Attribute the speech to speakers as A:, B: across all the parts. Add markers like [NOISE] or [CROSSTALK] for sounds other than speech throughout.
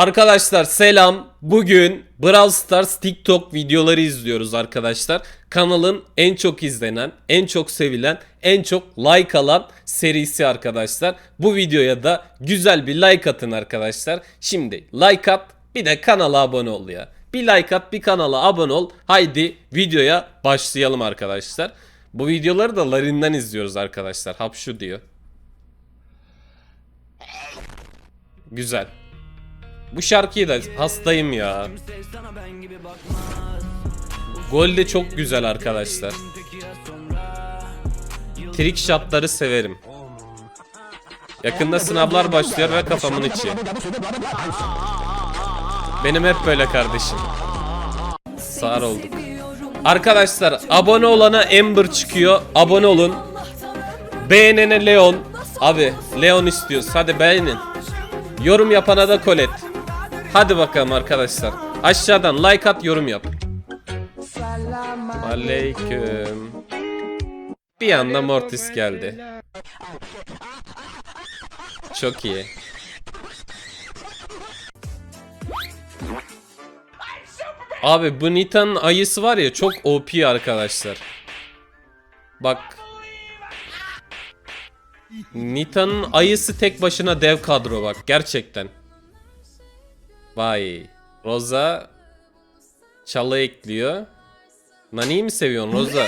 A: Arkadaşlar selam. Bugün Brawl Stars TikTok videoları izliyoruz arkadaşlar. Kanalın en çok izlenen, en çok sevilen, en çok like alan serisi arkadaşlar. Bu videoya da güzel bir like atın arkadaşlar. Şimdi like at bir de kanala abone ol ya. Bir like at bir kanala abone ol. Haydi videoya başlayalım arkadaşlar. Bu videoları da Larin'den izliyoruz arkadaşlar. Hapşu diyor. Güzel. Bu şarkıyı da hastayım ya. Gol de çok güzel arkadaşlar. Trick shotları severim. Yakında sınavlar başlıyor ve kafamın içi. Benim hep böyle kardeşim. Sağır olduk. Arkadaşlar abone olana Ember çıkıyor. Abone olun. Beğenene Leon. Abi Leon istiyoruz. Hadi beğenin. Yorum yapana da Colette. Hadi bakalım arkadaşlar. Aşağıdan like at yorum yap. Aleyküm. Bir anda Mortis geldi. Çok iyi. Abi bu Nita'nın ayısı var ya çok OP arkadaşlar. Bak. Nita'nın ayısı tek başına dev kadro bak gerçekten. Vay. Rosa çalı ekliyor. Nani'yi mi seviyorsun Rosa?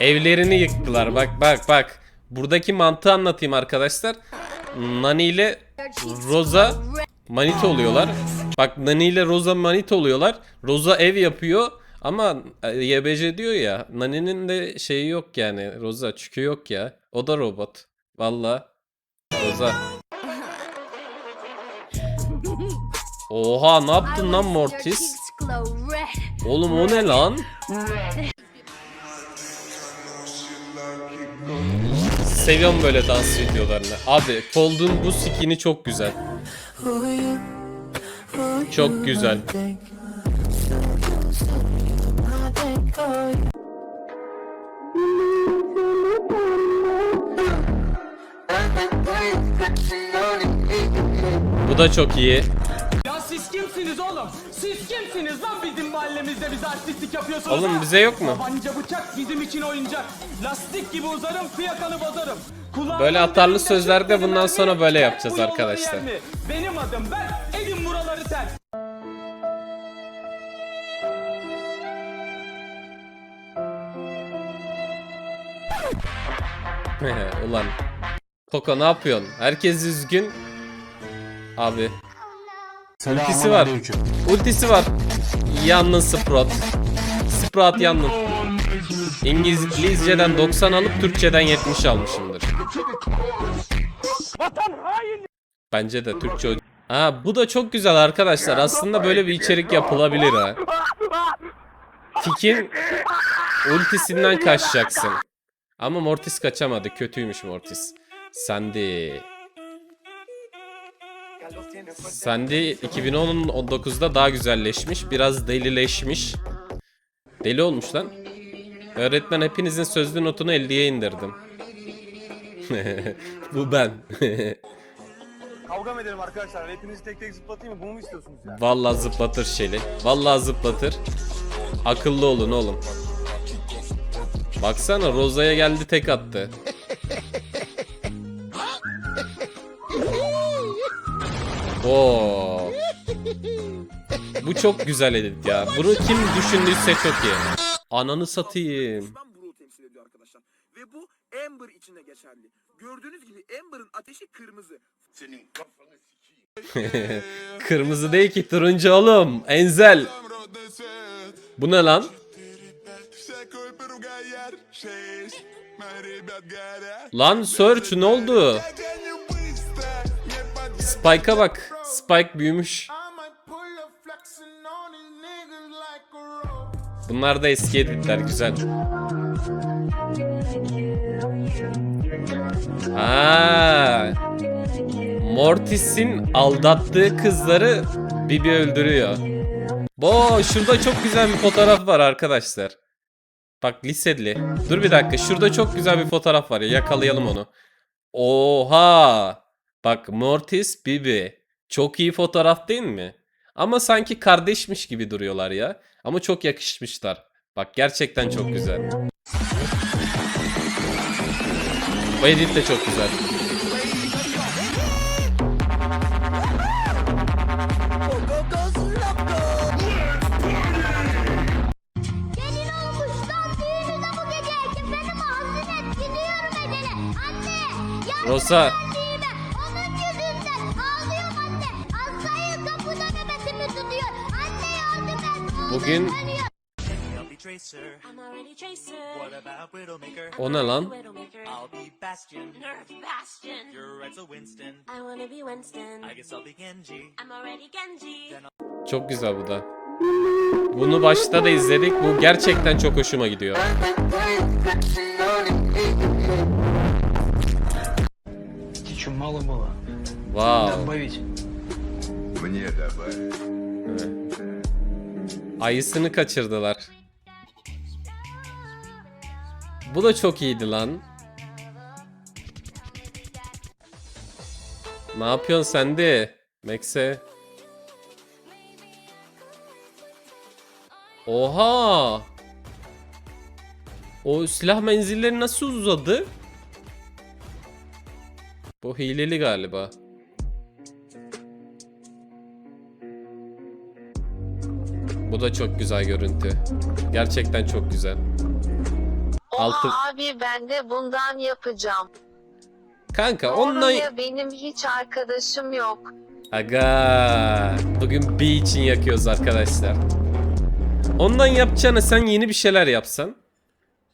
A: Evlerini yıktılar. Bak bak bak. Buradaki mantığı anlatayım arkadaşlar. Nani ile Rosa manita oluyorlar. Bak Nani ile Rosa manita oluyorlar. Rosa ev yapıyor ama e, YBC diyor ya. Nani'nin de şeyi yok yani. Rosa çükü yok ya. O da robot. Valla. Rosa. Oha ne yaptın lan Mortis? Oğlum o ne lan? Seviyorum böyle dans videolarını. Abi Cold'un bu skini çok güzel. Çok güzel. Da çok iyi.
B: Ya siz kimsiniz oğlum? Siz kimsiniz lan bizim mahallemizde bize artistlik yapıyorsunuz
A: Oğlum
B: ha?
A: bize yok mu?
B: Tabanca bıçak bizim için oyuncak. Lastik gibi uzarım fiyakanı bozarım. Kulağımın
A: Böyle atarlı
B: dibinde
A: sözlerde
B: çöp
A: bundan
B: benim
A: sonra böyle yapacağız
B: bu yolları
A: arkadaşlar.
B: yer mi? Benim adım ben edin buraları ter. [LAUGHS]
A: Ulan. Koko ne yapıyorsun? Herkes üzgün. Abi. Ultisi var. Ultisi var. Yandın Sprout. Sprout yandın. İngilizceden 90 alıp Türkçeden 70 almışımdır. Bence de Türkçe Ha bu da çok güzel arkadaşlar. Aslında böyle bir içerik yapılabilir ha. Tikin ultisinden kaçacaksın. Ama Mortis kaçamadı. Kötüymüş Mortis. Sandy. Sandy 2019'da daha güzelleşmiş. Biraz delileşmiş. Deli olmuş lan. Öğretmen hepinizin sözlü notunu 50'ye indirdim. [LAUGHS] Bu ben. [LAUGHS]
C: Kavga mı edelim arkadaşlar? Hepinizi tek tek zıplatayım mı? Bunu mu istiyorsunuz ya?
A: Vallahi zıplatır Şeli. Vallahi zıplatır. Akıllı olun oğlum. Baksana Roza'ya geldi tek attı. Oo. Bu çok güzel edit ya. Bunu kim düşündüyse çok iyi. Ananı satayım.
D: Temsil ediyor arkadaşlar. Ve bu Amber için de geçerli. Gördüğünüz gibi Amber'ın ateşi kırmızı. Senin kafanı [LAUGHS] sikeyim.
A: Kırmızı değil ki turuncu oğlum. Enzel. Bu ne lan? Lan Search ne oldu? Spike'a bak. Spike büyümüş. Bunlar da eski editler güzel. Aa, Mortis'in aldattığı kızları Bibi öldürüyor. Bo şurada çok güzel bir fotoğraf var arkadaşlar. Bak liseli. Dur bir dakika. Şurada çok güzel bir fotoğraf var ya. Yakalayalım onu. Oha. Bak Mortis Bibi. Çok iyi fotoğraf değil mi? Ama sanki kardeşmiş gibi duruyorlar ya. Ama çok yakışmışlar. Bak gerçekten çok güzel. Bu edit de çok güzel.
E: Gelin
F: Genji.
G: I'm already Genji.
A: Çok güzel bu da. Bunu başta da izledik. Bu gerçekten çok hoşuma gidiyor.
B: Птичью мало было.
A: Wow. Ayısını kaçırdılar. Bu da çok iyiydi lan. Ne yapıyorsun sen de? Max'e. Oha! O silah menzilleri nasıl uzadı? Bu hileli galiba. Bu da çok güzel görüntü. Gerçekten çok güzel. Altı...
H: Oha abi ben de bundan yapacağım.
A: Kanka onunla...
H: Oraya benim hiç arkadaşım yok.
A: Aga. Bugün bir için yakıyoruz arkadaşlar. Ondan yapacağına sen yeni bir şeyler yapsan.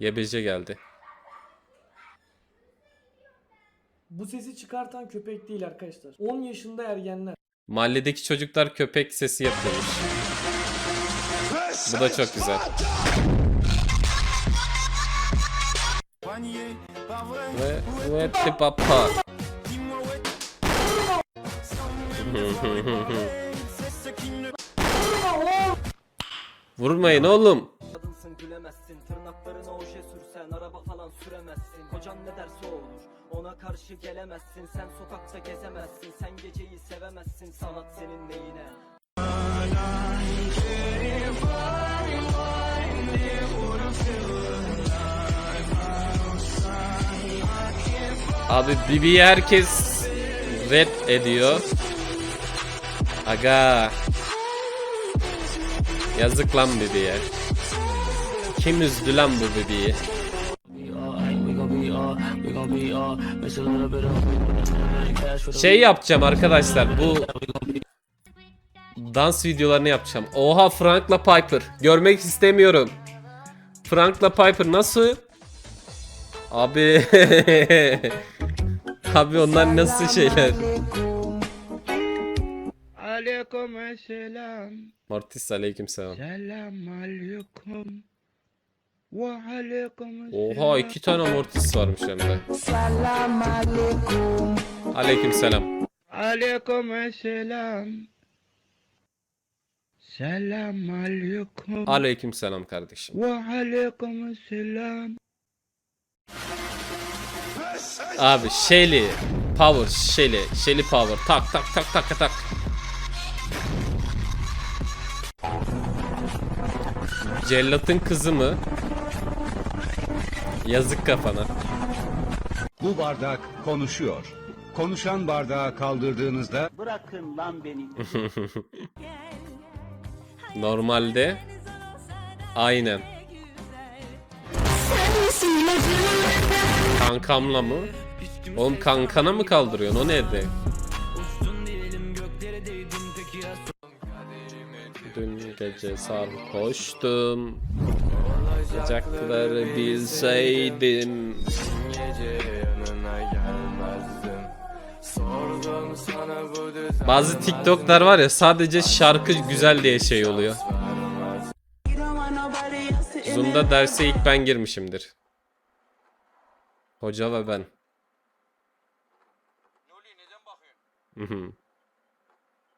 A: YBC geldi.
I: Bu sesi çıkartan köpek değil arkadaşlar. 10 yaşında ergenler.
A: Mahalledeki çocuklar köpek sesi yapıyormuş. Bu da çok güzel. Ve ve papa. [LAUGHS] Vurmayın oğlum.
B: Kadınsın gülemezsin. Tırnaklarına oje sürsen Araba falan süremezsin. Kocan ne derse olur. Ona karşı gelemezsin. Sen sokakta gezemezsin. Sen geceyi sevemezsin. Sanat senin neyine
A: Abi Bibi'yi herkes red ediyor. Aga. Yazık lan Bibi'ye. Kim üzdü lan bu Bibi'yi? Şey yapacağım arkadaşlar bu dans videolarını yapacağım. Oha Frank'la Piper. Görmek istemiyorum. Frank'la Piper nasıl? Abi. [LAUGHS] Abi onlar nasıl şeyler?
J: Aleyküm selam.
A: Mortis aleykümselam.
J: Selam aleyküm. Ve aleyküm
A: Oha iki tane Mortis varmış hem de. Aleykümselam.
J: Aleyküm selam. Selam aleyküm.
A: Aleykümselam kardeşim.
J: Ve aleyküm selam.
A: Abi Shelly. Power Shelly. Shelly power. Tak tak tak tak tak. Cellat'ın kızı mı? Yazık kafana.
K: Bu bardak konuşuyor. Konuşan bardağı kaldırdığınızda
B: Bırakın lan beni [LAUGHS]
A: Normalde aynen. Kankamla mı? Oğlum kankana mı kaldırıyorsun? O nerede? Dün gece sarhoştum. Olacakları bilseydim. Bazı TikTok'lar var ya sadece şarkı güzel diye şey oluyor. Zoom'da derse ilk ben girmişimdir. Hoca ve ben.
C: Oluyor neden bakıyorsun?
A: Hı hı.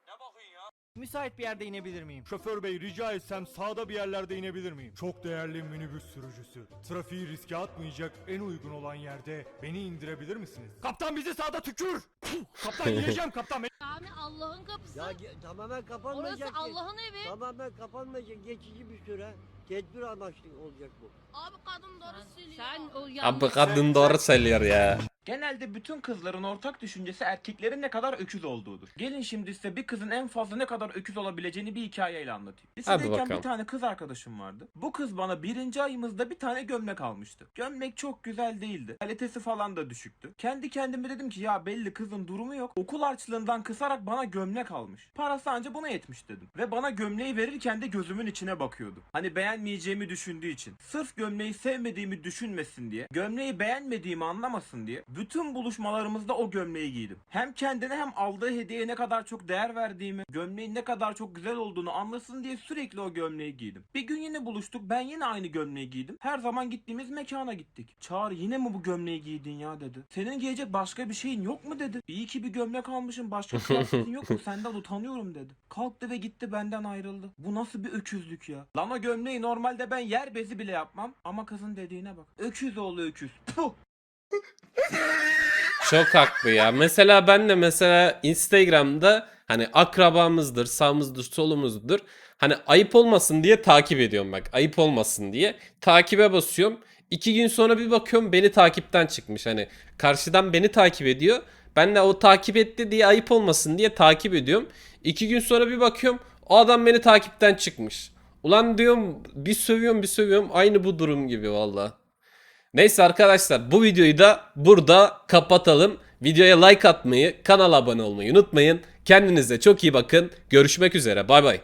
C: Ne bakıyorsun ya?
B: Müsait bir yerde inebilir miyim?
C: Şoför bey rica etsem sağda bir yerlerde inebilir miyim? Çok değerli minibüs sürücüsü. Trafiği riske atmayacak en uygun olan yerde beni indirebilir misiniz? Kaptan bizi sağda tükür! Puh, kaptan yiyeceğim kaptan. [LAUGHS]
E: Abi Allah'ın kapısı.
J: tamamen
E: Orası Allah'ın evi.
J: Tamamen kapanmayacak geçici bir süre. Tedbir amaçlı olacak bu.
E: Abi kadın doğru söylüyor. Sen o
A: Abi kadın doğru söylüyor ya.
B: Genelde bütün kızların ortak düşüncesi erkeklerin ne kadar öküz olduğudur. Gelin şimdi size bir kızın en fazla ne kadar öküz olabileceğini bir hikayeyle anlatayım. Lisedeyken bir tane kız arkadaşım vardı. Bu kız bana birinci ayımızda bir tane gömlek almıştı. Gömlek çok güzel değildi. Kalitesi falan da düşüktü. Kendi kendime dedim ki ya belli kızın durumu yok. Okul harçlığından kısarak bana gömlek almış. Parası anca buna yetmiş dedim. Ve bana gömleği verirken de gözümün içine bakıyordu. Hani beğenmeyeceğimi düşündüğü için. Sırf gömleği sevmediğimi düşünmesin diye. Gömleği beğenmediğimi anlamasın diye. Bütün buluşmalarımızda o gömleği giydim. Hem kendine hem aldığı hediyeye ne kadar çok değer verdiğimi, gömleğin ne kadar çok güzel olduğunu anlasın diye sürekli o gömleği giydim. Bir gün yine buluştuk. Ben yine aynı gömleği giydim. Her zaman gittiğimiz mekana gittik. Çağrı yine mi bu gömleği giydin ya dedi. Senin giyecek başka bir şeyin yok mu dedi. İyi ki bir gömlek almışım başka kıyafetin yok mu [LAUGHS] senden utanıyorum dedi. Kalktı ve gitti benden ayrıldı. Bu nasıl bir öküzlük ya. Lan o gömleği normalde ben yer bezi bile yapmam. Ama kızın dediğine bak. Öküz oğlu öküz. Puh.
A: Çok haklı ya. Mesela ben de mesela Instagram'da hani akrabamızdır, sağımızdır, solumuzdur. Hani ayıp olmasın diye takip ediyorum bak. Ayıp olmasın diye. Takibe basıyorum. İki gün sonra bir bakıyorum beni takipten çıkmış. Hani karşıdan beni takip ediyor. Ben de o takip etti diye ayıp olmasın diye takip ediyorum. İki gün sonra bir bakıyorum o adam beni takipten çıkmış. Ulan diyorum bir sövüyorum bir sövüyorum aynı bu durum gibi valla. Neyse arkadaşlar bu videoyu da burada kapatalım. Videoya like atmayı, kanala abone olmayı unutmayın. Kendinize çok iyi bakın. Görüşmek üzere. Bay bay.